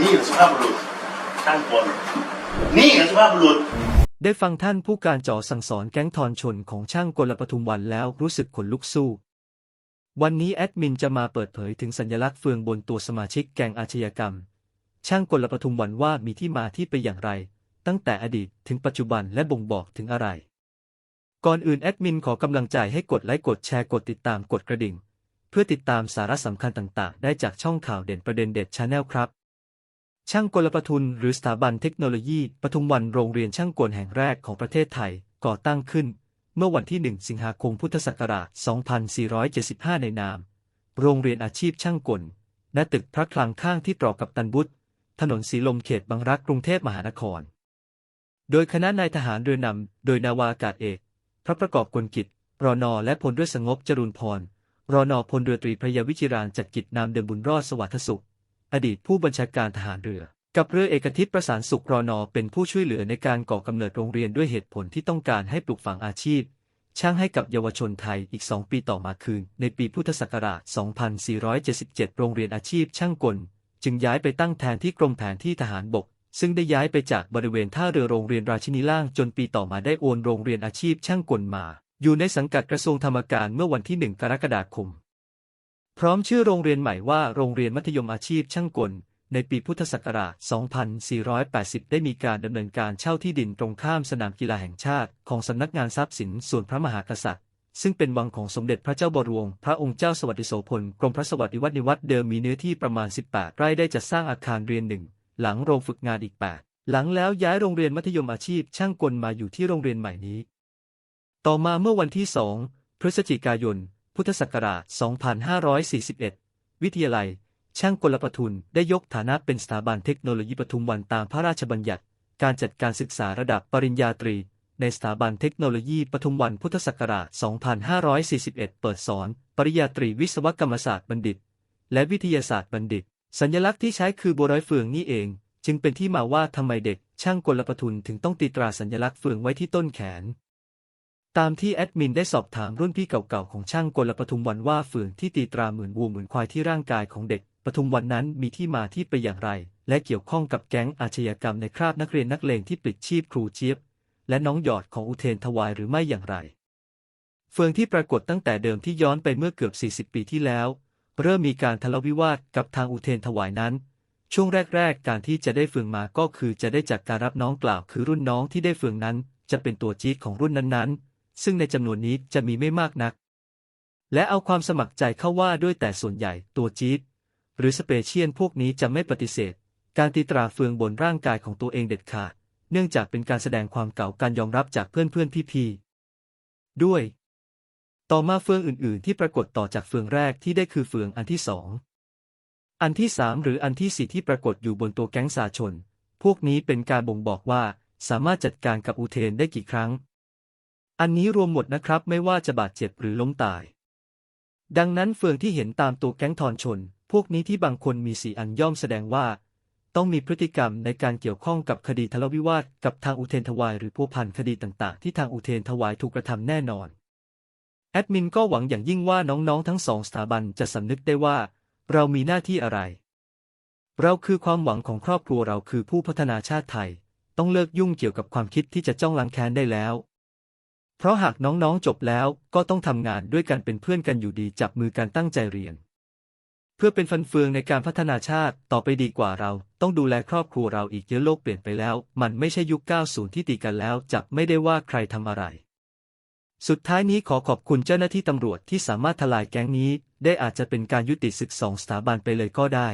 นี่สุภาพบุรุษช่างกลนี่สุภาพบุรุษได้ฟังท่านผู้การจอสั่งสอนแก๊งทอนชนของช่างกลปทุมวันแล้วรู้สึกขนลุกสู้ วันนี้แอดมินจะมาเปิดเผยถึงสัญลักษณ์เฟืองบนตัวสมาชิกแก๊งอาชญากรรม ช่างกลปทุมวันว่ามีที่มาที่ไปอย่างไร ตั้งแต่อดีตถึงปัจจุบันและบ่งบอกถึงอะไร ก่อนอื่นแอดมินขอกำลังใจให้กดไลค์กดแชร์กดติดตามกดกระดิ่ง พื่อติดตามสาระสำคัญต่าง ๆ ได้จากช่องข่าวเด่นประเด็นเด็ดชาแนลครับ ช่างกลปทุนหรือสถาบันเทคโนโลยีปทุมวันโรงเรียนช่างกลแห่งแรกของประเทศไทยก่อตั้งขึ้น เมื่อวันที่ 1 สิงหาคมพุทธศักราช 2475 ในนาม โรงเรียนอาชีพช่างกล ณ ตึกพระคลังข้างที่ตรอกกับตันบุตรถนนสีลมเขตบางรักกรุงเทพมหานคร โดยคณะนายทหารเรือนำโดยนาวาอากาศเอก พระประกอบกลกิจรอนอและพลเรือสงบจรุนพร รอนอพลเรือตรีพระยาวิจิรานจัดกิจนามเดิมบุญรอดสวัสดสุข อดีตผู้บัญชาการทหารเรือ กับเรือเอกทิศประสานสุขรอนอเป็นผู้ช่วยเหลือในการก่อกำเนิดโรงเรียนด้วยเหตุผลที่ต้องการให้ปลูกฝังอาชีพ ช่างให้กับเยาวชนไทยอีก 2 ปีต่อมาคืน ในปีพุทธศักราช 2477 โรงเรียนอาชีพช่างกล จึงย้ายไปตั้งแทนที่กรมแผนที่ทหารบกซึ่งได้ย้ายไปจากบริเวณท่าเรือโรงเรียนราชินีล่างจนปีต่อมาได้โอนโรงเรียนอาชีพช่างกลมา อยู่ในสังกัดกระทรวงธรรมการเมื่อวันที่ 1 กรกฎาคม พร้อมชื่อโรงเรียนใหม่ว่าโรงเรียนมัธยมอาชีพช่างกล ในปีพุทธศักราช 2480 ได้มีการดำเนินการเช่าที่ดินตรงข้ามสนามกีฬาแห่งชาติ ของสำนักงานทรัพย์สินส่วนพระมหากษัตริย์ ซึ่งเป็นวังของสมเด็จพระเจ้าบรวง พระองค์เจ้าสวัสดิโสพลกรมพระสวัสดิวัฒนิวัฒน์เดิมมีเนื้อที่ประมาณ 18 ไร่ได้จัดสร้างอาคารเรียนหนึ่งหลังโรงฝึกงานอีก 8 หลังแล้วย้ายโรงเรียนมัธยมอาชีพช่างกลมาอยู่ที่โรงเรียนใหม่นี้ ต่อมาเมื่อวันที่ 2 พฤศจิกายน พุทธศักราช 2541 วิทยาลัย ช่างกลปทุนได้ยกฐานะเป็นสถาบันเทคโนโลยีปทุมวันตามพระราชบัญญัติ การจัดการศึกษาระดับปริญญาตรี ในสถาบันเทคโนโลยีปทุมวันพุทธศักราช 2541 เปิดสอน ปริญญาตรีวิศวกรรมศาสตร์บัณฑิต และวิทยาศาสตร์บัณฑิต สัญลักษณ์ที่ใช้คือบัวร้อยเฟืองนี่เอง จึงเป็นที่มาว่าทำไมเด็กช่างกลปทุนถึงต้องตีตราสัญลักษณ์เฟืองไว้ที่ต้นแขน ตามที่แอดมินได้สอบถามรุ่นพี่เก่าๆของช่างกลปทุมวันว่าเฟืองที่ตีตราเหมือนวัวเหมือนควายที่ร่างกายของเด็กปทุมวันนั้นมีที่มาที่ไปอย่างไร และเกี่ยวข้องกับแก๊งอาชญากรรมในคราบนักเรียนนักเลงที่ปลิดชีพครูเจี๊ยบ และน้องหยอดของอุเทนถวายหรือไม่อย่างไร เฟืองที่ปรากฏตั้งแต่เดิมที่ย้อนไปเมื่อเกือบ 40 ปีที่แล้ว เริ่มมีการทะเลาะวิวาทกับทางอุเทนถวายนั้น ช่วงแรก ๆ การที่จะได้เฟืองมาก็คือจะได้จากการรับน้องกล่าว คือรุ่นน้องที่ได้เฟืองนั้น จะเป็นตัวจี๊ดของรุ่นนั้นๆ ซึ่งในจำนวนนี้จะมีไม่มากนัก และเอาความสมัครใจเข้าว่าด้วยแต่ส่วนใหญ่ตัวจี๊ดหรือสเปเชียนพวกนี้จะไม่ปฏิเสธ การตีตราเฟืองบนร่างกายของตัวเองเด็ดขาด เนื่องจากเป็นการแสดงความเก่าการยอมรับจากเพื่อนเพื่อนพี่พี่ด้วย ต่อมาเฟืองอื่น ๆ ที่ปรากฏต่อจากเฟืองแรกที่ได้คือเฟืองอันที่สองอันที่สามหรืออันที่สี่ที่ปรากฏอยู่บนตัวแก๊งสาชน พวกนี้เป็นการบ่งบอกว่าสามารถจัดการกับอุเทนได้กี่ครั้ง อันนี้รวมหมดนะครับไม่ว่าจะบาดเจ็บหรือล้มตาย ดังนั้นเฟืองที่เห็นตามตัวแก๊งทอนชน พวกนี้ที่บางคนมีสีอันย่อมแสดงว่า ต้องมีพฤติกรรมในการเกี่ยวข้องกับคดีทะเลาะวิวาทกับทางอุเทนถวายหรือพัวพันคดีต่างๆ ที่ทางอุเทนถวายถูกกระทำแน่นอน แอดมินก็หวังอย่างยิ่งว่าน้องๆทั้งสองสถาบันจะสำนึกได้ว่า เรามีหน้าที่อะไร เราคือความหวังของครอบครัวเราคือผู้พัฒนาชาติไทย ต้องเลิกยุ่งเกี่ยวกับความคิดที่จะจ้องล้างแค้นได้แล้ว เพราะหากน้องๆจบแล้วก็ต้องทำงานด้วยกันเป็นเพื่อนกันอยู่ดีจับมือกันตั้งใจเรียน เพื่อเป็นฟันเฟืองในการพัฒนาชาติต่อไปดีกว่าเรา ต้องดูแลครอบครัวเราอีกเยอะโลกเปลี่ยนไปแล้ว มันไม่ใช่ยุค 90 ที่ตีกันแล้วจับไม่ได้ว่าใครทำอะไร สุดท้ายนี้ขอขอบคุณเจ้าหน้าที่ตำรวจที่สามารถทลายแก๊งนี้ ได้อาจจะเป็นการยุติศึกสองสถาบันไปเลยก็ได้